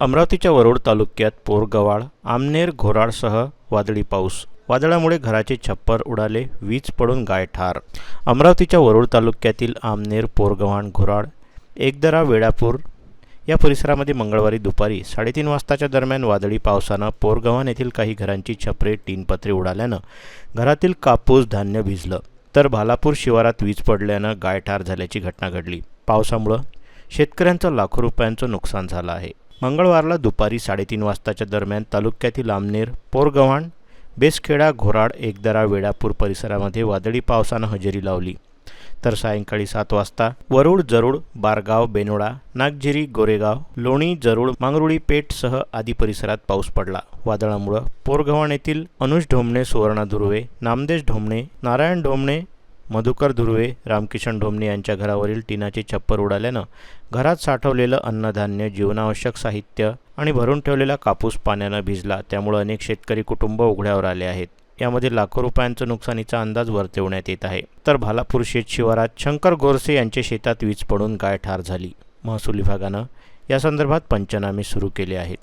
अमरावतीच्या वरोड तालुक्यात पोरगवाळ आमनेर घोराडसह वादळी पाऊस. वादळामुळे घराचे छप्पर उडाले वीज पडून गाय ठार. अमरावतीच्या वरोड तालुक्यातील आमनेर पोरगव्हाण घोराड एकदरा वेळापूर या परिसरामध्ये मंगळवारी दुपारी साडेतीन वाजताच्या दरम्यान वादळी पावसानं पोरगव्हाण येथील काही घरांची छपरे टीनपत्रे उडाल्यानं घरातील कापूस धान्य भिजलं. तर भालापूर शिवारात वीज पडल्यानं गाय ठार झाल्याची घटना घडली. पावसामुळं शेतकऱ्यांचं लाखो रुपयांचं नुकसान झालं आहे. मंगळवारला दुपारी साडेतीन वाजताच्या दरम्यान तालुक्यातील आमनेर पोरगव्हाण बेसखेडा घोराड एकदरा वेळापूर परिसरामध्ये वादळी पावसानं हजेरी लावली. तर सायंकाळी सात वाजता वरुड जरुड बारगाव बेनोडा नागझिरी गोरेगाव लोणी जरुड मांगरुळी पेठसह आदी परिसरात पाऊस पडला. वादळामुळं पोरगव्हाण येथील अनुज ढोमणे सुवर्णा धुर्वे नामदेश ढोमणे नारायण ढोमणे मधुकर धुर्वे रामकिशन ढोमणे यांच्या घरावरील टिनाचे छप्पर उडाल्यानं घरात साठवलेलं अन्नधान्य जीवनावश्यक साहित्य आणि भरून ठेवलेला कापूस पाण्यानं भिजला. त्यामुळे अनेक शेतकरी कुटुंब उघड्यावर आले आहेत. यामध्ये लाखो रुपयांचं नुकसानीचा अंदाज वर्तवण्यात येत आहे. तर भालापूर शेत शिवारात शंकर गोरसे यांच्या शेतात वीज पडून गाय ठार झाली. महसूल विभागानं या संदर्भात पंचनामे सुरू केले आहेत.